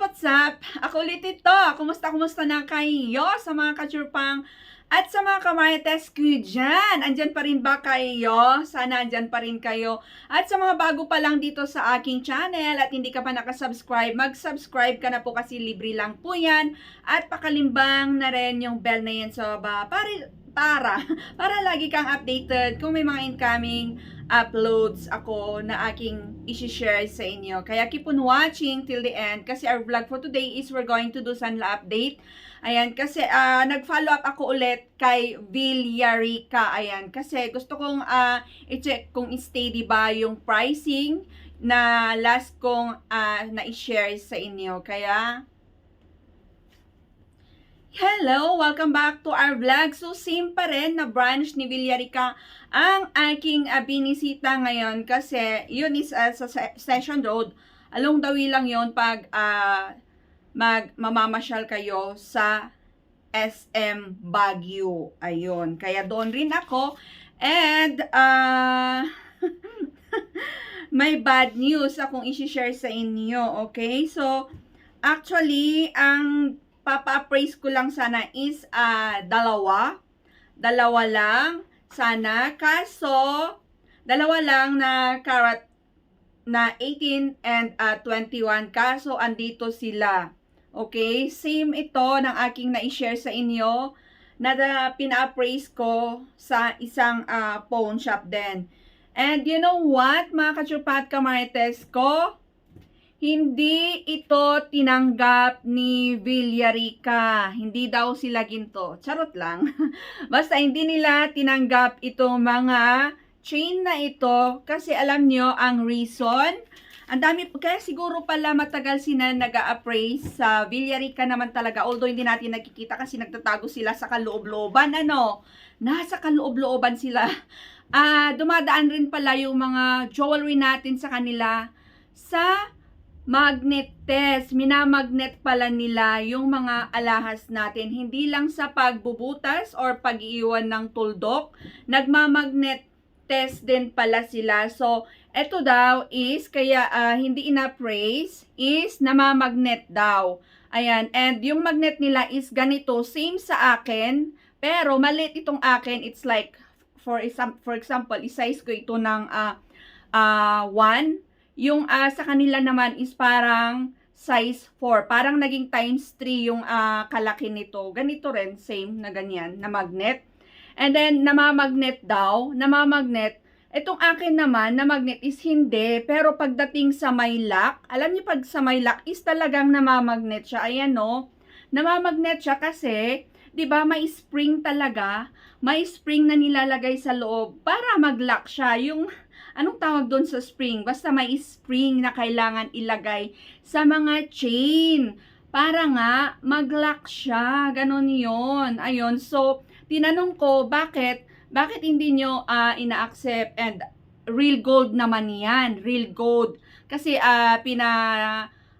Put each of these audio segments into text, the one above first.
up, what's up? Ako ulit ito. Kumusta, kumusta na kayo sa mga kachurpang at sa mga kamarites ko dyan? Andyan pa rin ba kayo? Sana andyan pa rin kayo. At sa mga bago pa lang dito sa aking channel at hindi ka pa nakasubscribe, mag-subscribe ka na po kasi libre lang po yan. At pakalimbang na rin yung bell na yan sa baba para, para, para lagi kang updated kung may mga incoming uploads ako na aking isi-share sa inyo. Kaya keep on watching till the end kasi our vlog for today is we're going to do Sanla update. Ayan, kasi ah, nag-follow up ako ulit kay Villarica. Ayan, kasi gusto kong ah, i-check kung steady ba yung pricing na last kong ah, na-share sa inyo. Kaya, Hello! Welcome back to our vlog. So, same pa rin na branch ni Villarica ang aking uh, binisita ngayon kasi yun is uh, sa Se- Session Road. Along the lang yon pag uh, mag mamamasyal kayo sa SM Baguio. Ayun. Kaya doon rin ako. And, uh, may bad news akong isi-share sa inyo. Okay? So, actually, ang papa-appraise ko lang sana is uh, dalawa. Dalawa lang sana. Kaso, dalawa lang na karat na 18 and uh, 21. Kaso, andito sila. Okay? Same ito ng aking na-share sa inyo na pina-appraise ko sa isang uh, pawn shop din. And you know what, mga kachupat kamarites ko? Hindi ito tinanggap ni Villarica. Hindi daw sila ginto. Charot lang. Basta hindi nila tinanggap itong mga chain na ito kasi alam nyo ang reason. Ang dami, kaya siguro pala matagal sila nag appraise sa Villarica naman talaga. Although hindi natin nakikita kasi nagtatago sila sa kaloob-looban. Ano? Nasa kaloob-looban sila. Ah, dumadaan rin pala yung mga jewelry natin sa kanila sa magnet test. Minamagnet pala nila yung mga alahas natin. Hindi lang sa pagbubutas or pag-iwan ng tuldok. Nagmamagnet test din pala sila. So, eto daw is, kaya uh, hindi ina-praise, is namamagnet daw. Ayan, and yung magnet nila is ganito, same sa akin, pero maliit itong akin, it's like, for, for example, isize ko ito ng uh, uh, 1, yung uh, sa kanila naman is parang size 4. Parang naging times 3 yung uh, kalaki nito. Ganito rin, same na ganyan, na magnet. And then, namamagnet daw, namamagnet. Itong akin naman, na magnet is hindi. Pero pagdating sa may lock, alam niyo pag sa may lock is talagang namamagnet siya. Ayan no, namamagnet siya kasi, di ba may spring talaga. May spring na nilalagay sa loob para mag-lock siya. Yung anong tawag doon sa spring? Basta may spring na kailangan ilagay sa mga chain para nga mag-lock siya. Ganon yon Ayun. So, tinanong ko, bakit? Bakit hindi nyo uh, ina-accept and real gold naman yan. Real gold. Kasi uh, pina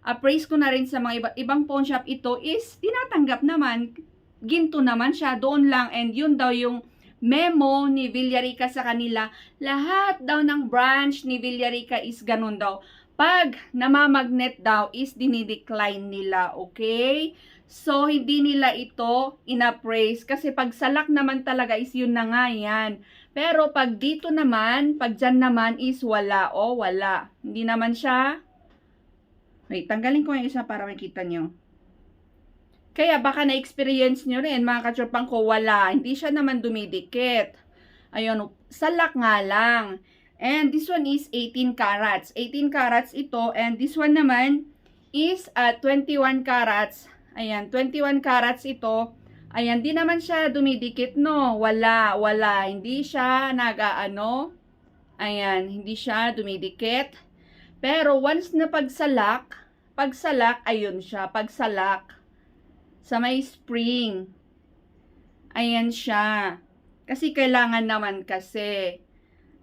appraise ko na rin sa mga iba, ibang pawn shop ito is tinatanggap naman ginto naman siya doon lang and yun daw yung memo ni Villarica sa kanila, lahat daw ng branch ni Villarica is ganun daw. Pag namamagnet daw is dinidecline nila, okay? So, hindi nila ito inapraise kasi pag salak naman talaga is yun na nga yan. Pero pag dito naman, pag dyan naman is wala. O, oh, wala. Hindi naman siya. Wait, tanggalin ko yung isa para makita nyo. Kaya baka na-experience nyo rin, mga kachopang ko, wala. Hindi siya naman dumidikit. Ayun, salak nga lang. And this one is 18 carats. 18 carats ito. And this one naman is uh, 21 carats. Ayan, 21 carats ito. Ayan, di naman siya dumidikit, no? Wala, wala. Hindi siya nag-ano. Ayan, hindi siya dumidikit. Pero once na pagsalak, pagsalak, ayun siya, pagsalak sa may spring. Ayan siya. Kasi kailangan naman kasi.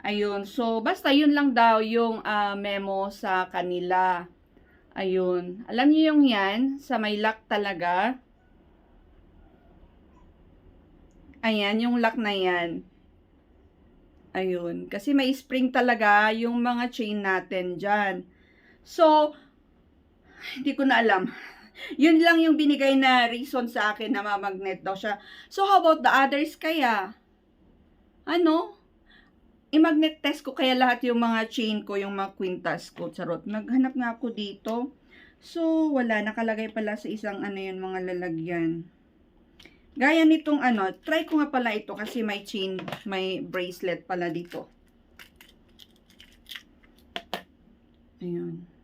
Ayun. So, basta yun lang daw yung uh, memo sa kanila. Ayun. Alam niyo yung yan? Sa may lock talaga. Ayan, yung lock na yan. Ayun. Kasi may spring talaga yung mga chain natin dyan. So, Hindi ko na alam. Yun lang yung binigay na reason sa akin na mamagnet daw siya. So, how about the others kaya? Ano? I-magnet test ko kaya lahat yung mga chain ko, yung mga quintas ko. Charot. Naghanap nga ako dito. So, wala. Nakalagay pala sa isang ano yun, mga lalagyan. Gaya nitong ano, try ko nga pala ito kasi may chain, may bracelet pala dito. Ayun.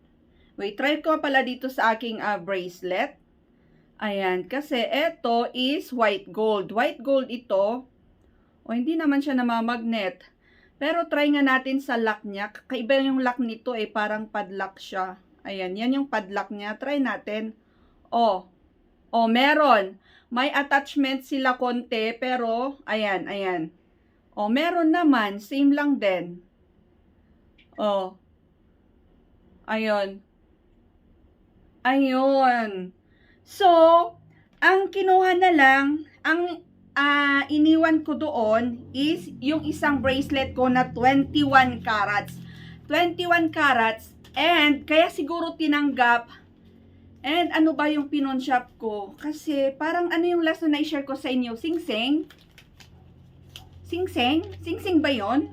Wait, try ko pala dito sa aking ah, bracelet. Ayan, kasi ito is white gold. White gold ito. O, hindi naman siya namamagnet. Pero try nga natin sa lock niya. Kakaiba yung lock nito eh, parang padlock siya. Ayan, yan yung padlock niya. Try natin. O, o meron. May attachment sila konti, pero, ayan, ayan. O, meron naman. Same lang din. O. Ayun. Ayun. So, ang kinuha na lang, ang ah, iniwan ko doon is yung isang bracelet ko na 21 carats. 21 carats. And, kaya siguro tinanggap. And, ano ba yung pinon shop ko? Kasi, parang ano yung last na na-share ko sa inyo? Sing-sing? Sing-sing? Sing-sing ba yon?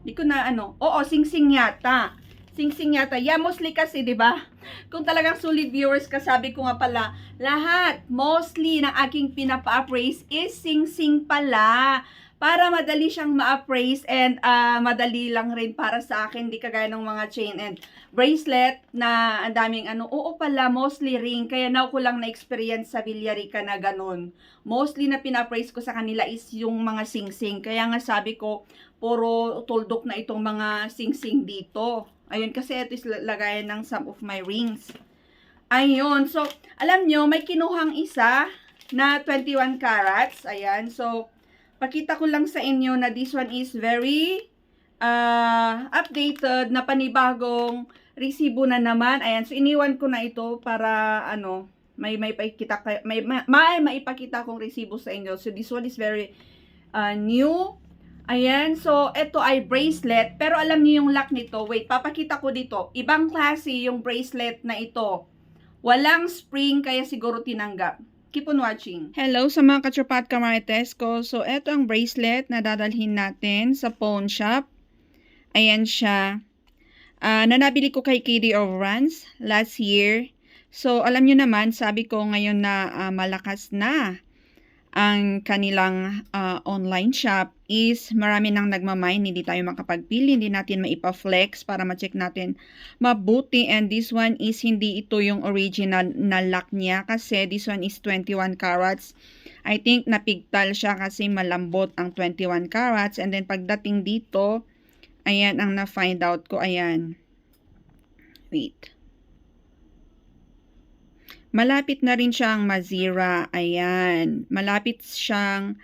Di ko na ano. Oo, sing-sing yata. Sing-sing yata. Yeah, mostly kasi, di ba? Kung talagang solid viewers ka, sabi ko nga pala, lahat, mostly ng aking pinapa-appraise is sing-sing pala. Para madali siyang ma-appraise and ah, madali lang rin para sa akin, di kagaya ng mga chain and bracelet na ang daming ano, oo pala, mostly ring. Kaya now ko lang na-experience sa Villarica na ganun. Mostly na pina-appraise ko sa kanila is yung mga sing-sing. Kaya nga sabi ko, puro tuldok na itong mga sing-sing dito. Ayun, kasi ito is lagayan ng some of my rings. Ayun, so, alam nyo, may kinuhang isa na 21 carats. Ayan, so, pakita ko lang sa inyo na this one is very uh, updated na panibagong resibo na naman. Ayan, so, iniwan ko na ito para, ano, may may pakita may, may, may maipakita kong resibo sa inyo. So, this one is very uh, new. Ayan, so ito ay bracelet, pero alam niyo yung lock nito. Wait, papakita ko dito. Ibang klase yung bracelet na ito. Walang spring, kaya siguro tinanggap. Keep on watching. Hello sa mga katropat kamarites ko. So, ito ang bracelet na dadalhin natin sa pawn shop. Ayan siya. Ah, na nabili ko kay KD Overruns last year. So, alam nyo naman, sabi ko ngayon na ah, malakas na ang kanilang ah, online shop is marami nang nagmamine, hindi tayo makapagpili, hindi natin maipa-flex para ma-check natin mabuti and this one is hindi ito yung original na lock niya kasi this one is 21 carats. I think napigtal siya kasi malambot ang 21 carats and then pagdating dito, ayan ang na-find out ko, ayan. Wait. Malapit na rin siyang mazira. Ayan. Malapit siyang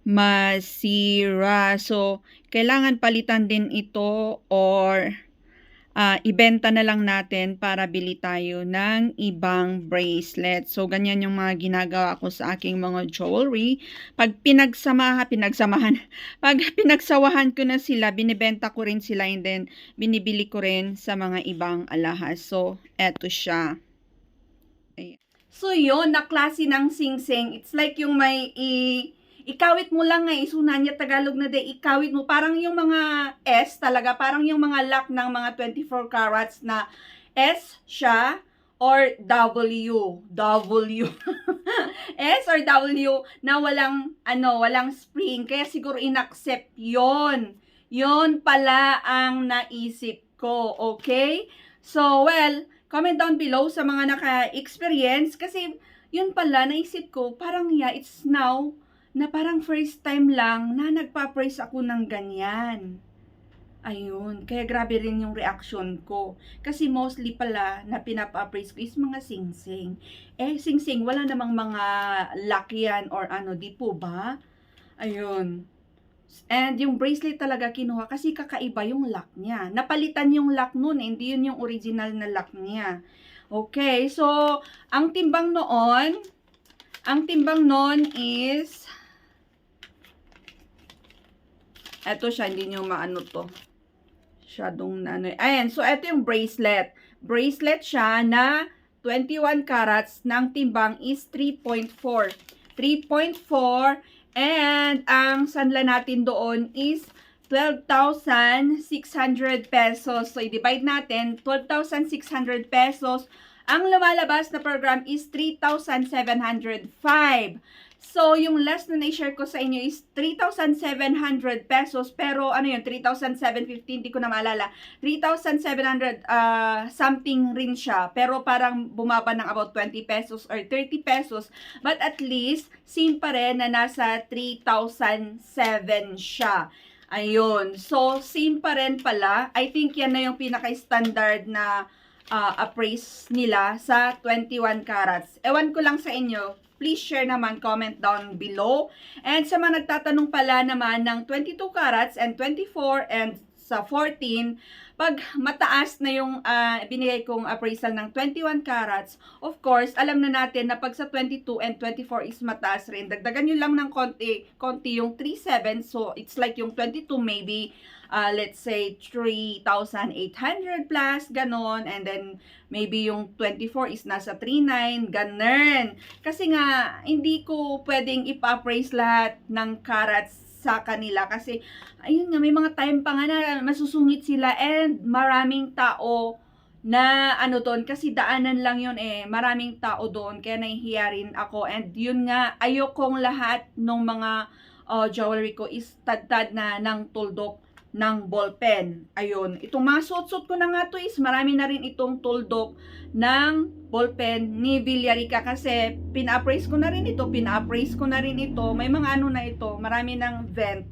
masira. So, kailangan palitan din ito or ah, ibenta na lang natin para bili tayo ng ibang bracelet. So, ganyan yung mga ginagawa ko sa aking mga jewelry. Pag pinagsamahan, pinagsamahan, pag pinagsawahan ko na sila, binibenta ko rin sila and then binibili ko rin sa mga ibang alahas. So, eto siya. So, yun, na klase ng sing-sing. It's like yung may i- ikawit mo lang nga, isunan niya Tagalog na de, ikawit mo. Parang yung mga S talaga, parang yung mga lock ng mga 24 carats na S siya or W. W. S or W na walang, ano, walang spring. Kaya siguro inaccept yon Yon pala ang naisip ko. Okay? So, well, comment down below sa mga naka-experience kasi yun pala, naisip ko, parang yeah, it's now na parang first time lang na nagpa-praise ako ng ganyan. Ayun, kaya grabe rin yung reaction ko. Kasi mostly pala na pinapa-appraise ko is mga sing-sing. Eh, sing-sing, wala namang mga lakyan or ano, di po ba? Ayun. And yung bracelet talaga kinuha kasi kakaiba yung lock niya. Napalitan yung lock nun, eh, hindi yun yung original na lock niya. Okay, so ang timbang noon, ang timbang noon is eto siya, hindi nyo maano to. Shadow na ano. Ayan, so eto yung bracelet. Bracelet siya na 21 carats ng timbang is 3.4. 3.4 and ang sanla natin doon is 12,600 pesos. So, i-divide natin, 12,600 pesos. Ang lumalabas na program is 3,705. So, yung last na na-share ko sa inyo is 3,700 pesos. Pero, ano yun, 3,750, hindi ko na maalala. 3,700 uh, something rin siya. Pero parang bumaba ng about 20 pesos or 30 pesos. But at least, same pa rin na nasa 3,007 siya. Ayun. So, same pa rin pala. I think yan na yung pinaka-standard na uh, appraise nila sa 21 carats. Ewan ko lang sa inyo, please share naman, comment down below. And sa mga nagtatanong pala naman ng 22 carats and 24 and sa 14, pag mataas na yung uh, binigay kong appraisal ng 21 carats, of course, alam na natin na pag sa 22 and 24 is mataas rin. Dagdagan nyo lang ng konti, konti yung 3.7, so it's like yung 22 maybe, uh, let's say 3,800 plus, ganon, and then maybe yung 24 is nasa 3.9, ganon. Kasi nga, hindi ko pwedeng ipa-appraise lahat ng carats sa kanila. Kasi ayun nga may mga time pa nga na masusungit sila and maraming tao na ano doon kasi daanan lang yun eh maraming tao doon kaya nahihiya rin ako. And yun nga ayokong lahat ng mga uh, jewelry ko is tadtad na ng tuldok ng ballpen. Ayun. Itong mga suot-suot ko na nga to is marami na rin itong tuldok ng ballpen ni Villarica kasi pina-appraise ko na rin ito, pina-appraise ko na rin ito. May mga ano na ito, marami ng vent.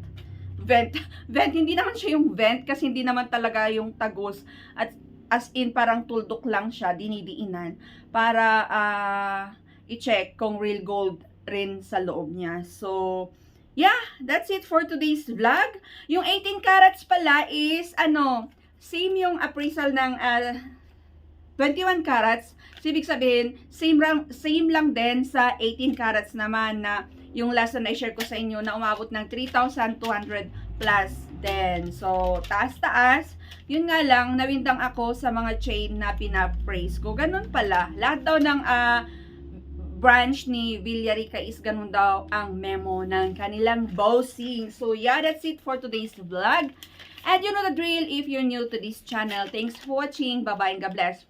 Vent. Vent, hindi naman siya yung vent kasi hindi naman talaga yung tagos. At as in parang tuldok lang siya, dinidiinan para uh, i-check kung real gold rin sa loob niya. So, yeah, that's it for today's vlog. Yung 18 carats pala is, ano, same yung appraisal ng uh, 21 carats. So, ibig sabihin, same lang, same lang din sa 18 carats naman na yung last na i-share ko sa inyo na umabot ng 3,200 plus din. So, taas-taas. Yun nga lang, nawindang ako sa mga chain na pina-praise ko. Ganun pala. Lahat daw ng uh, branch ni Villarica is ganun daw ang memo ng kanilang bossing. So yeah, that's it for today's vlog. And you know the drill, if you're new to this channel, thanks for watching. Bye-bye and God bless.